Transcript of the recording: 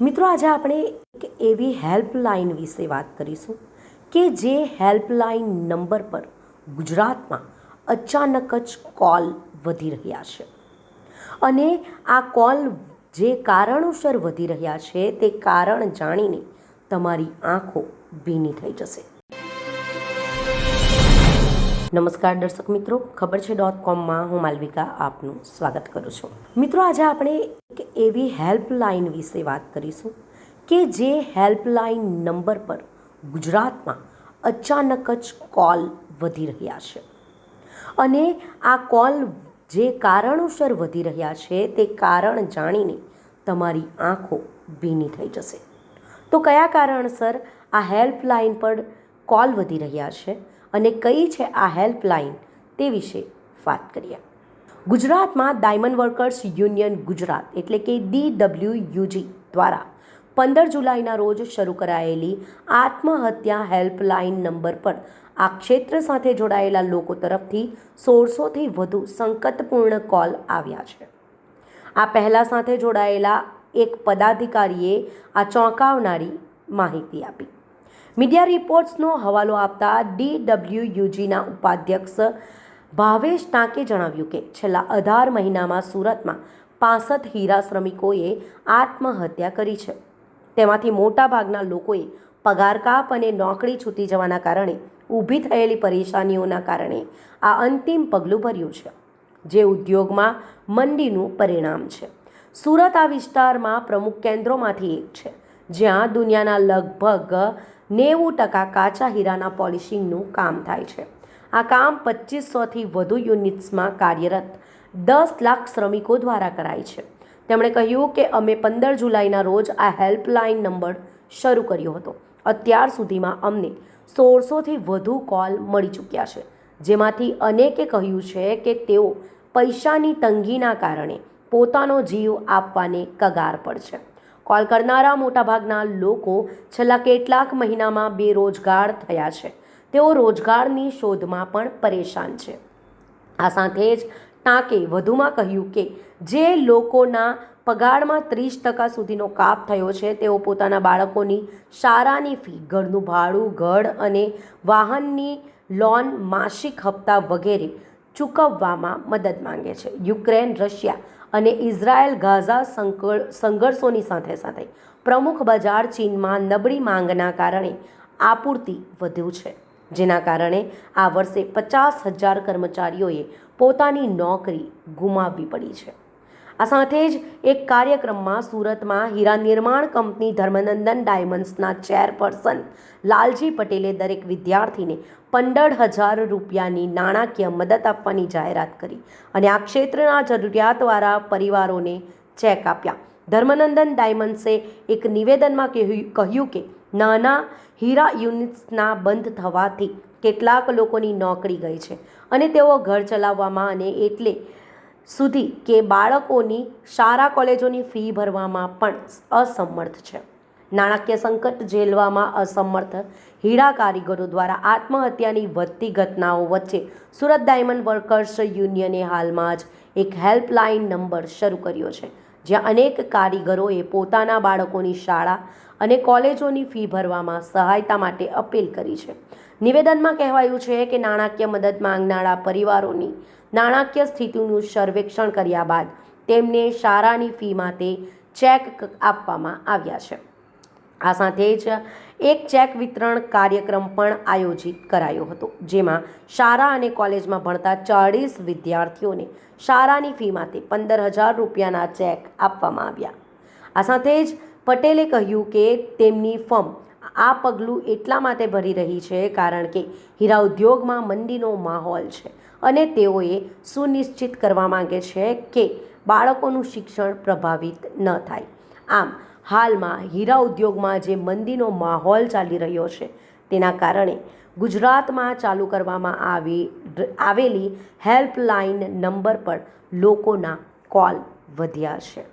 મિત્રો, આજે આપણે એક એવી હેલ્પલાઇન વિશે વાત કરીશું કે જે હેલ્પલાઇન નંબર પર ગુજરાતમાં અચાનક જ કોલ વધી રહ્યા છે. અને આ કોલ જે કારણોસર વધી રહ્યા છે, તે કારણ જાણીને તમારી આંખો ભીની થઈ જશે. નમસ્કાર દર્શક મિત્રો, ખબર છે ડોટ કોમમાં હું માલવિકા આપનું સ્વાગત કરું છું. મિત્રો, આજે આપણે એક એવી હેલ્પલાઇન વિશે વાત કરીશું કે જે હેલ્પલાઇન નંબર પર ગુજરાતમાં અચાનક જ કોલ વધી રહ્યા છે. અને આ કોલ જે કારણોસર વધી રહ્યા છે તે કારણ જાણીને તમારી આંખો ભીની થઈ જશે. તો કયા કારણસર આ હેલ્પલાઇન પર કોલ વધી રહ્યા છે અને કઈ છે આ હેલ્પલાઇન તે વિશે વાત કરીએ. ગુજરાતમાં ડાયમંડ વર્કર્સ યુનિયન ગુજરાત એટલે કે ડી ડબલ્યુ યુજી દ્વારા પંદર જુલાઈના રોજ શરૂ કરાયેલી આત્મહત્યા હેલ્પલાઇન નંબર પર આ ક્ષેત્ર સાથે જોડાયેલા લોકો તરફથી સોળસોથી વધુ સંકટપૂર્ણ કોલ આવ્યા છે. આ પહેલાં સાથે જોડાયેલા એક પદાધિકારીએ આ ચોંકાવનારી માહિતી આપી. મીડિયા રિપોર્ટ્સનો હવાલો આપતા ડી ડબલ્યુ યુજીના ઉપાધ્યક્ષ ભાવેશ ટાંકે જણાવ્યું કે છેલ્લા અઢાર મહિનામાં સુરતમાં પાસઠ હીરા શ્રમિકોએ આત્મહત્યા કરી છે. તેમાંથી મોટાભાગના લોકોએ પગાર કાપ અને નોકરી છૂટી જવાના કારણે ઊભી થયેલી પરેશાનીઓના કારણે આ અંતિમ પગલું ભર્યું છે, જે ઉદ્યોગમાં મંદીનું પરિણામ છે. સુરત આ વિસ્તારમાં પ્રમુખ કેન્દ્રોમાંથી એક છે, જ્યાં દુનિયાના લગભગ નેવું ટકા કાચા હીરાના પોલિશિંગનું કામ થાય છે. આ કામ પચીસોથી વધુ યુનિટ્સમાં કાર્યરત દસ લાખ શ્રમિકો દ્વારા કરાય છે. તેમણે કહ્યું કે અમે પંદર જુલાઈના રોજ આ હેલ્પલાઇન નંબર શરૂ કર્યો હતો. અત્યાર સુધીમાં અમને સોળસોથી વધુ કોલ મળી ચૂક્યા છે, જેમાંથી અનેકે કહ્યું છે કે તેઓ પૈસાની તંગીના કારણે પોતાનો જીવ આપવાને કગાર પર છે. કોલ કરનારા મોટાભાગના લોકો છેલ્લા કેટલાક મહિનામાં બેરોજગાર થયા છે. તેઓ રોજગારની શોધમાં પણ પરેશાન છે. આ સાથે જ ટાંકે વધુમાં કહ્યું કે જે લોકોના પગારમાં ત્રીસ ટકા સુધીનો કાપ થયો છે, તેઓ પોતાના બાળકોની શાળાની ફી, ઘરનું ભાડું, ઘર અને વાહનની લોન, માસિક હપ્તા વગેરે ચૂકવવામાં મદદ માંગે છે. યુક્રેન, રશિયા અને ઇઝરાયલ ગાઝા સંઘર્ષોની સાથે સાથે પ્રમુખ બજાર ચીનમાં નબળી માંગના કારણે આપૂર્તિ વધ્યું છે. જેના કારણે આ વર્ષે પચાસ હજાર કર્મચારીઓએ પોતાની નોકરી ગુમાવવી પડી છે. આ સાથે જ એક કાર્યક્રમમાં સુરતમાં હીરા નિર્માણ કંપની ધર્મનંદન ડાયમંડ્સના ચેરપર્સન લાલજી પટેલે દરેક વિદ્યાર્થીને પંદર હજાર રૂપિયાની નાણાકીય મદદ આપવાની જાહેરાત કરી અને આ ક્ષેત્રના જરૂરિયાતવાળા પરિવારોને ચેક આપ્યા. ધર્મનંદન ડાયમંડ્સે એક નિવેદનમાં કહ્યું કે નાના હીરા યુનિટ્સના બંધ થવાથી કેટલાક લોકોની નોકરી ગઈ છે અને તેઓ ઘર ચલાવવામાં અને એટલે સુધી કે બાળકોની શાળા કોલેજોની ફી ભરવામાં પણ અસમર્થ છે. નાણાકીય સંકટ ઝેલવામાં અસમર્થ હીરા કારીગરો દ્વારા આત્મહત્યાની વધતી ઘટનાઓ વચ્ચે સુરત ડાયમંડ વર્કર્સ યુનિયને હાલમાં જ એક હેલ્પલાઇન નંબર શરૂ કર્યો છે. જ્યાં અનેક કારીગરોએ પોતાના બાળકોની શાળા અને કોલેજોની ફી ભરવામાં સહાયતા માટે અપીલ કરી છે. નિવેદનમાં કહેવાયું છે કે નાણાકીય મદદ માંગનારા પરિવારોની નાણાકીય સ્થિતિનું સર્વેક્ષણ કર્યા બાદ તેમને શાળાની ફી માટે ચેક આપવામાં આવ્યા છે. આ સાથે જ એક ચેક વિતરણ કાર્યક્રમ પણ આયોજિત કરાયો હતો, જેમાં શાળા અને કોલેજમાં ભણતા ચાળીસ વિદ્યાર્થીઓને શાળાની ફી માટે પંદર હજાર રૂપિયાના ચેક આપવામાં આવ્યા. આ સાથે જ પટેલે કહ્યું કે તેમની ફર્મ આ પગલું એટલા માટે ભરી રહી છે કારણ કે હીરા ઉદ્યોગમાં મંદીનો માહોલ છે અને તેઓએ સુનિશ્ચિત કરવા માગે છે કે બાળકોનું શિક્ષણ પ્રભાવિત ન થાય. આમ હાલમાં હીરા ઉદ્યોગમાં જે મંદીનો માહોલ ચાલી રહ્યો છે, તેના કારણે ગુજરાતમાં ચાલુ કરવામાં આવી, આવેલી હેલ્પલાઇન નંબર પર લોકોના કોલ વધ્યા છે.